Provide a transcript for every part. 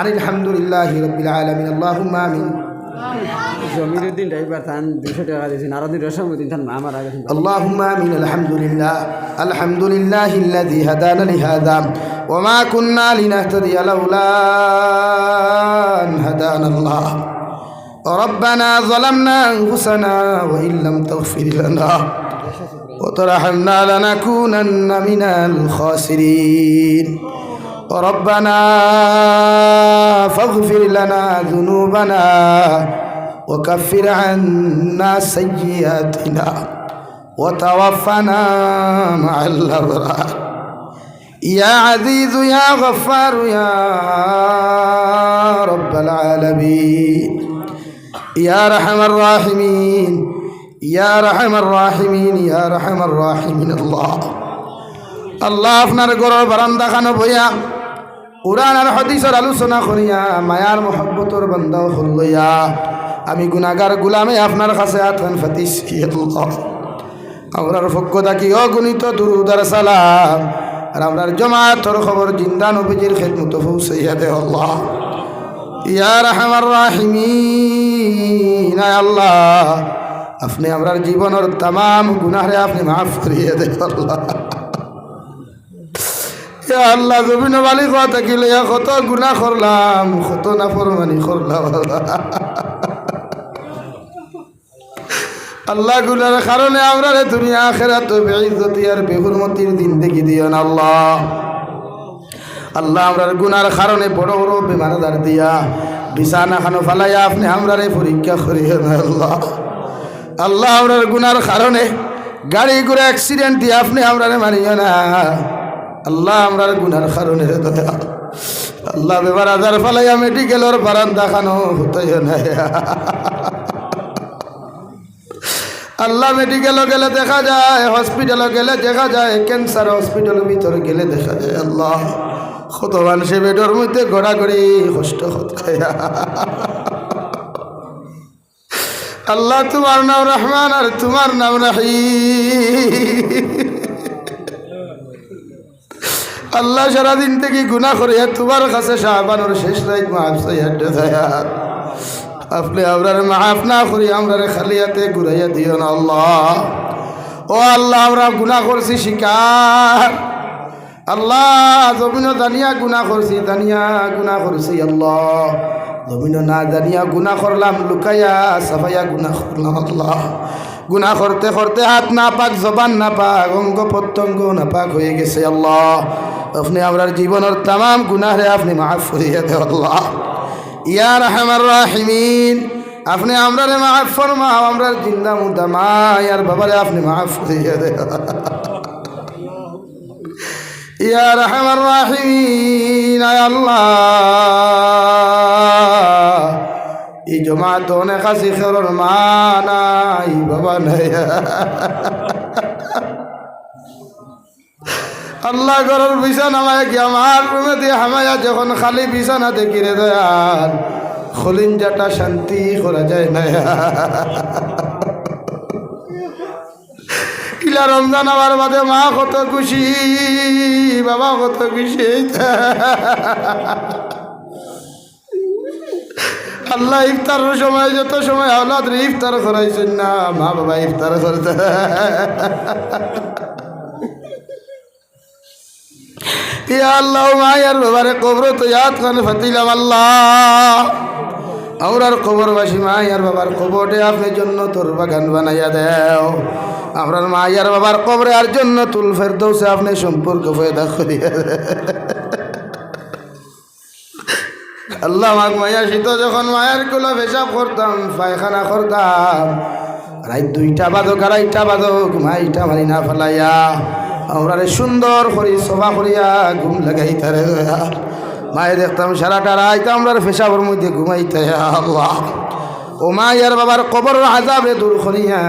আনিলহামদুলিল্লাহ হিরবিল আলমিন আল্লাহ আমিন জমির দিন ড্রাইভার থান দুশো টাকা দিয়েছেন আরও দুটো সময় দিন থান আমার আগে اللهم آمين الحمد لله الحمد لله الذي هدانا لهذا وما كنا لنهتدي لولا أن هدانا الله ربنا ظلمنا أنفسنا وإن لم تغفر لنا وترحمنا لنكونن من الخاسرين ربنا فاغفر لنا ذنوبنا وكفر عنا سيئاتنا وتوفنا مع الأبرار يا عزيز يا غفار يا رب العالمين يا رحم الراحمين يا رحم الراحمين يا رحم الراحمين الله আল্লাহ আপনার গড়ের বারান্দা খানো বইয়া উড়ান আর হদিসের আলোচনা করিয়া মায়ার মহব্বতর বান্দাও হল লইয়া। আমি গুনাগার গুলামে আপনার কাছে আতন ফাতিস আমরার পক্ষ থাকি অগণিত দুরুদার সালাম। আর আমরার জমাতর খবর জিন্দা নবীজির খেদমত পৌঁছাইয়া দে আল্লাহ। ইয়া রহমার রাহিমিন আল্লাহ। আপনি আমরার জীবনের তাম গুনাহরে আপনি মাফ করিয়ে দে আল্লাহ। আল্লাহ, জমিন বালি খাওয়া থাকিলে কত গুণা করলাম, কত না ফরমানি করলাম। আল্লাহগুলার কারণে আমরা রে দুনিয়া আখেরা তো বেইজ্জতি আর দিন দেখি দিও না আল্লাহ। আল্লাহ আমরার গুনার কারণে বড় বড় বেমার দার দিয়া বিছানা খানো ফালাইয়া আপনি আমরারে পরীক্ষা করিও না আল্লাহ। আল্লাহ আমরার গুনার কারণে গাড়ি ঘুরে অ্যাক্সিডেন্ট দিয়ে আপনি আমরারে মানিও না। আল্লাহ আমরার গুনার কারণে দয়া আল্লাহ বেবার আজার ফালাইয়া মেডিকেলের বারান্দা খানো হতে না। আল্লাহ মেডিকেলও গেলে দেখা যায় হসপিটালও গেলে দেখা যায় ক্যান্সার হসপিটালের ভিতরে গেলে দেখা যায়, আল্লাহ। কত মানুষে বেডর মধ্যে গড়াগড়ি কষ্ট হতে আল্লাহ, তোমার নাম রহমান আর তোমার নাম রাহি আল্লাহ সারাদিন থেকে গুণা করে তোমার কাছে শাহবানোর শেষ রাইত মাফসাইয়ার আপনি আমরার মাফ না করি, আমরারে খালিয়াতে ঘুরাইয়া দিও না আল্লাহ। ও আল্লাহ, আমরা গুণা করছি শিকার। আল্লাহ জমিন দানিয়া গুণা করছি দানিয়া গুণা করছি আল্লাহ। জমিন না দানিয়া গুণা করলাম, লুকাইয়া সাফাইয়া গুণা করলাম আল্লাহ। গুণা করতে করতে হাত না পাক জবান না পাক অঙ্গ প্রত্যঙ্গ না পাক হয়ে গেছে আল্লাহ। আপনি আমরার জীবনের তাম গুণারে আপনি মাফ করিয়া দেও আল্লাহ। ইয়া রহমার রাহিমিন, আপনি আমরা রে মাফ ফরমাও আমরা জিন্দা মুদা ইয়ার বাবারে আপনি মাফ করিয়া দে ইয়া রাহিমিন, আয় আল্লাহ। এই জমাত অনেক আছে, খেরোর মা নাই, বাবা নাই। আল্লাহ ঘরের বিছানা আমায় কি আমার রুমে দিয়ে হামায়া যখন খালি বিছানা দেখি রে দয়াল খলিঞ্জাটা শান্তি করা যায় না। ইলা রমজান আমার বাদে মা কত খুশি, বাবা কত খুশি। আল্লাহ ইফতারের সময়, যত সময় আওলাদ ইফতার করাইছেন না, মা বাবা ইফতার করতে। আল্লাহ, মায়ার বাবারে কবর তো ইয়াদ আল্লাহ। মায়ার বাবার কবরে আপনি জন্য তোর বাগান বানাইয়া দেও। আমরার মায়ার বাবার কবরে আর জন্য তুল ফের দৌসে আপনি সম্পর্ক ফয়দা করিয়া আল্লাহ মাক মায়া শীত যখন মায়েরগুলো পেশাব করতাম, পায়খানা করতাম। রাত দুইটা বাদক আড়াইটা বাদক মাইটা মারি না ফেলাইয়া আমরা সুন্দর করি সভা করিয়া ঘুম লাগাইতে রে। মায়ে দেখতাম সারাটা রাইতে আমরা পেশাবের মধ্যে ঘুমাইতে আল্লাহ। ও মায়ের বাবার কবর আজাবে দূর করিয়া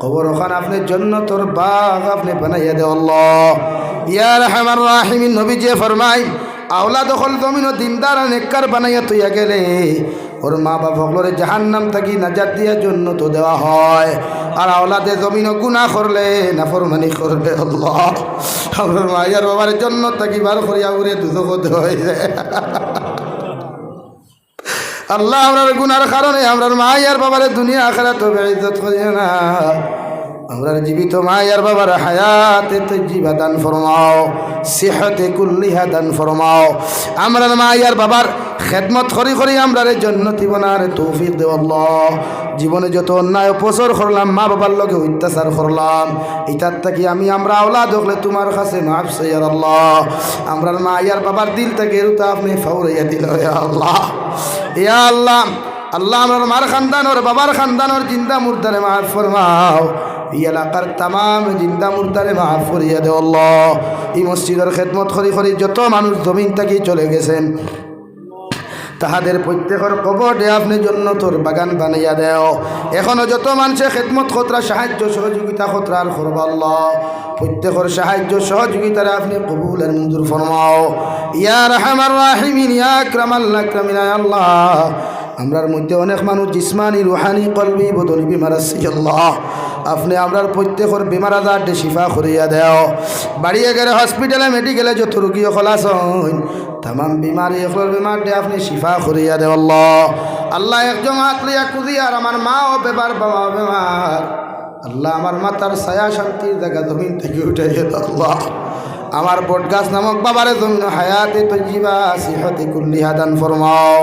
কবর ওখানে আপনি জন্য তোর বাঘ আপনি বানাইয়া দে আল্লাহ। রাহিমিন নবী যে ফরমাই আওলা দখল জমিন দিনদার নেককার বানাইয়া তুইয়া গেলে, ওর মা বাবা সকলের জাহান নাম থাকি নাজাত দিয়ার জন্য তো দেওয়া হয়। আর আওলাদে জমিন গুণা করলে, নাফরমানি করলে আল্লাহ। আমার মায়ের বাবার জন্য থাকি বার করিয়া উড়ে দুধ হয় আল্লাহ আমরার গুনার কারণে আমরার মায়ার বাবারে দুনিয়া আখেরা তো বেইজ্জত করিও না। আমরার জীবিত মায়ার বাবার হায়াতে তো দান ফরমাও, সেহতে কুল্লিহা দান ফরমাও। আমরার মায়ার বাবার খেদমত করি করি আমরার জন্নতি বনার তৌফিক আল্লাহ। জীবনে যত অন্যায় অপসর করলাম, মা বাবার লগে অত্যাচার করলাম ইটার থেকে আমি, আমরা আওলাদ হলে তোমার কাছে মাফ সৈয়ার আল্লাহ। আমরার মায়ার বাবার দিল থেকে রুতা আপনি ফাউরাইয়া দিল আল্লাহ। ইয়া আল্লাহ আল্লাহ আমার মার খানদান ওর বাবার খানদান ওর জিন্দা মুর্দারে মাফ ফরমাও। এই এলাকার তাম জিন্দা মুর্দারে মাফ করিয়া দে আল্লাহ। এই মসজিদের খেদমত করি করি যত মানুষ জমিন থেকে চলে গেছেন তাহাদের প্রত্যেকের কবরে আপনি জন্য তোর বাগান বানাইয়া দেও। এখনও যত মানুষের খেদমত খতরা, সাহায্য সহযোগিতা খতরার করব আল্লাহ। প্রত্যেকের সাহায্য সহযোগিতারে আপনি কবুল আর মঞ্জুর ফরমাও। ইয়া রহমান রাহিমিন আল্লাহ। আমরার মধ্যে অনেক মানুষ জিসমানি, রুহানি, কলবি বদলি বিমার আল্লাহ। আপনি আমরার প্রত্যেকের বেমার আজার শিফা করিয়া দেও। বাড়িয়ে গেলে হসপিটালে মেডিকেলে যত রুগী খোলাস তাম বিমারি এগুলোর বিমার দিয়ে আপনি শিফা করিয়া দেও আল্লাহ। আল্লাহ একজন হাত লইয়া কুদিয়ার আমার মাও বেমার বাবা বেমার। আল্লাহ আমার মাতার ছায়া শান্তির জায়গা জমিন থেকে উঠে গেল আল্লাহ। আমার বটগাছ নামক বাবারে জমিন হায়াতে তজিবা সিহতে কুল্লিহা দান ফরমাও।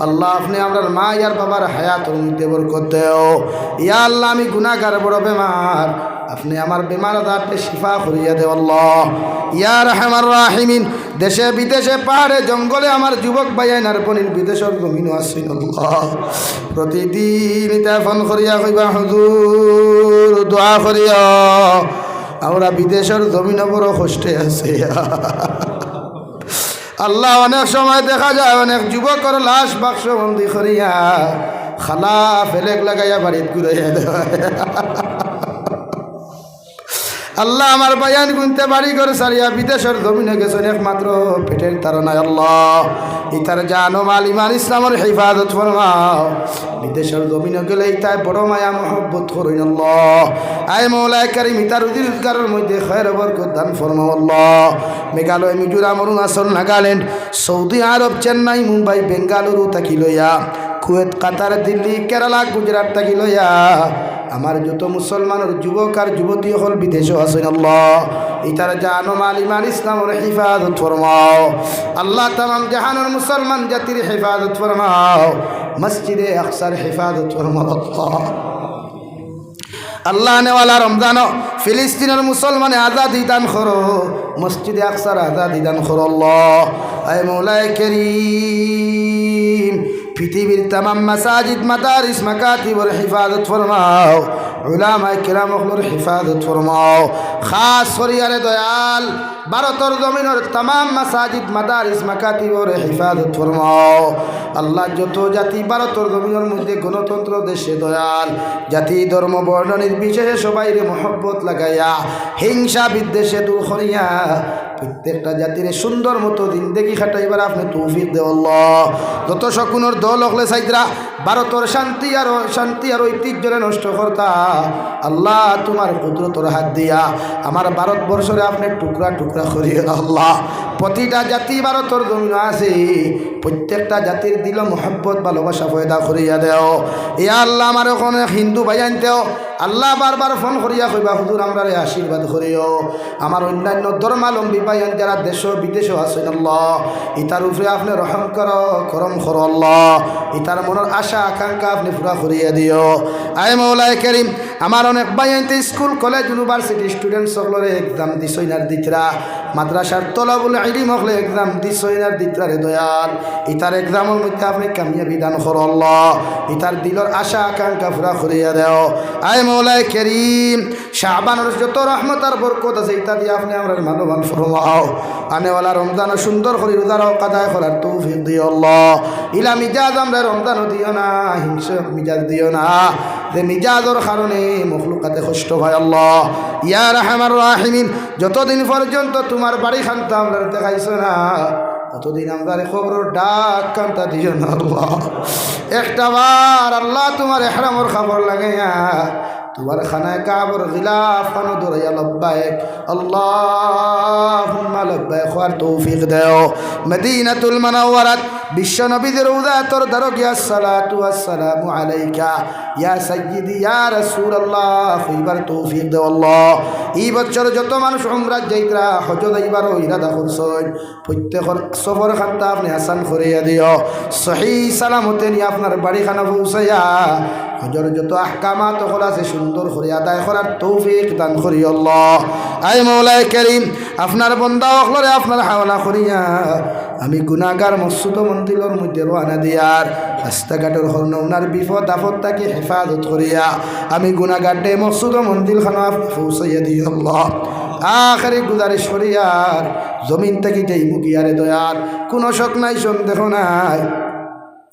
আল্লাহ, আপনি আমার মা, ইয়ার বাবার হায়াত মধ্যে বরকত দেও। ইয়া আল্লাহ, আমি গুনাহগার বড় বেমার। আপনি আমার বেমার আদারকে শিফা করিয়া দেও আল্লাহ। ইয়া রহমান রাহিমিন, দেশে বিদেশে পাহাড়ে জঙ্গলে আমার যুবক ভাইয়াই নারপনির বিদেশের আসছেন আল্লাহ। প্রতিদিন ইতা ফোন করিয়া কইবা, হুজুর, দোয়া করিয়া আমরা বিদেশের জমিন বড় কষ্টে আছে। আল্লাহ অনেক সময় দেখা যায় অনেক যুবকর লাশ বাক্স বন্দি করিয়া খালা ফেলেক লাগাইয়া বাড়িত ঘুরাইয়া দেওয়া আল্লাহ আমার বায়ান গুনতে বাড়ি করে সারিয়া বিদেশের জমিনে গেছেন একমাত্র পেটের তারনায় আল্লাহ। ইতার জানো মাল ইমান ইসলামের হেফাজত ফরমাও। বিদেশের জমিনে গেলে ইতাই বড় মায়া, মহব্বত করইন আল্লাহ। আয় মৌলায় কারিম, ইতার উদির উদ্গারের মধ্যে খয়ের বরকত দান ফরমাও আল্লাহ। মেঘালয়, মিজোরাম, অরুণাচল, নাগাল্যান্ড, সৌদি আরব, চেন্নাই, মুম্বাই, বেঙ্গালুরু থাকি লইয়া, কুয়েত, কাতার, দিল্লি, কেরালা, গুজরাট থাকি লইয়া আমার যত মুসলমানের যুবক আর যুবতী হল বিদেশও আছেন আল্লাহ। ইতার জানো মাল ইমান ইসলামের হেফাজত ফরমাও। আল্লাহ তামাম জাহানোর মুসলমান জাতির হেফাজত ফরমাও। মসজিদে আকসার হেফাজত ফরমাও আল্লাহ। নেওয়ালা রমজান ফিলিস্তিনের মুসলমানে আজাদি দান করো। মসজিদে আকসার আজাদি দান করো আল্লাহ। আয় মৌলায় করিম। পৃথিবীর তামাম মাসাজিদ, মাদারিস মাকাতিবর হিফাজত ফরমাও। উলামায় কিরাম হলর হিফাজত ফরমাও। খাস করিয়ারে দয়াল, ভারতর জমিনের তামাম মাসাজিদ, মাদারিস মাকাতিবর হিফাজত ফরমাও। আল্লাহ যত জাতি ভারতর জমিনের মধ্যে গণতন্ত্র দেশে দয়াল, জাতি, ধর্ম, বর্ণ নির্বিশেষে সবাইরে মহব্বত লাগাইয়া, হিংসা বিদ্বেষে দূর করিয়া প্রত্যেকটা জাতির সুন্দর মতো জিন্দেগি খাটাইবার আপনি তৌফিক দেওয়াল্লাহ যত শকুনের দল হলে সাইদরা ভারতর শান্তি আর শান্তি আর ঐতিহ্যরে নষ্ট করতা। আল্লাহ, তোমার কুদরতর হাত দিয়া আমার ভারতবর্ষরে আপনি টুকরা টুকরা করিয়ে আল্লাহ, প্রতিটা জাতি ভারতর জমিন আছে। প্রত্যেকটা জাতির দিল মোহব্বত, ভালোবাসা পয়দা করিয়া দেও। ইয়া আল্লাহ আমার ওখানে হিন্দু ভাই আনতেও। আল্লাহ বারবার ফোন করিয়া কইবা, হুজুর, আমরা আশীর্বাদ করিও। আমার অন্যান্য ধর্মালম্বী ভাইয়ান যারা দেশ বিদেশও আছেন, আল্লাহ, ইতার উপরে আপনি রহম করো, করম কর, আল্লাহ। ইতার মনের আশা আকাঙ্ক্ষা আপনি পুরা করিয়া দিও। আয় মৌলায় করিম, আমার অনেক ভাইয়ানতে স্কুল, কলেজ ইউনিভার্সিটি স্টুডেন্ট সকলের এক্সাম দিছইনার দিতরা। মাদ্রাসার তলা বলে আইডি মকলে এক্সাম দিছইনার দিতরারে দয়াল। ইতার এক্সামের মধ্যে আপনি কামিয়াবি দান কর আল্লাহ। ইতার দিলর আশা, আকাঙ্ক্ষা পুরা করিয়া দেও। আয় মৌলায় করিম শাহবানোর যত রহমত আর বরকত আছে, ইতা দিয়ে আপনি আমরা মানবান ফরমাও। আনেওয়ালা রমজান সুন্দর করে রোজার কাদায় করার তৌফিক দিও আল্লাহ। ইলা মিজাজ আমরা রমজানও দিও না। হিংসা মিজাজ দিও না। যে মিজাজর কারণে মখলুকাতে কষ্ট হয় আল্লাহ। ইয়ার হামার রাহিমিন, যতদিন পর্যন্ত তোমার বাড়ি খান্তা আমরা দেখাইছো না অতদিন আমরা খবর ডাক কান্তা দিও না আল্লাহ। একটা বার আল্লাহ তোমার এহরামর খবর লাগাইয়া তোমার খানায় কাবর গিলাফ খানো দৌড়াইয়া লব্বায়েক। আল্লাহুম্মা লব্বায়েক, হওয়ার তৌফিক দেও। মদিনাতুল মানাওয়ারাত বিশ্ব নবীদের উদাতর দ্বারক ইয়া সালাতু আসসালামু আলাইকা। ইয়া সাইয়্যিদি, ইয়া রাসূলুল্লাহ হইবার তৌফিক দেও আল্লাহ। এই বছর যত মানুষ উমরাত যাইতরা, হজত এইবার ইরাদা করছেন প্রত্যেকর সফর খান্তা আপনি হাসান করিয়া দিও। সহি সালামতে নিয়ে আপনার বাড়ি খানা পৌঁছাইয়া হজর যত আহকামাত হল আছে, সুন্দর করে আদায় করার তৌফিক দান করি আই মৌলাই করিম, আপনার বন্দা অখলরে আপনার হাওলা করিয়া, আমি গুণাগার মসুদ মন্দিরের মধ্যে রোয়ানা দিয়ার রাস্তাঘাটের হর্ণ ওনার বিপদ আপদ তাকে হেফাজত করিয়া, আমি গুণাগারটে মসুদ মন্দির খানা পৌঁছাইয়া দিই আল্লাহ। আখারি গুজারিশ করিয়ার, জমিন থেকে যেই মুখিয়ারে দয়ার, কোনো শখ নাই, সন্দেহ নাই।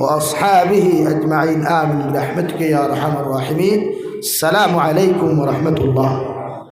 وأصحابه أجمعين. آمين برحمتك يا أرحم الراحمين. السلام عليكم ورحمة الله.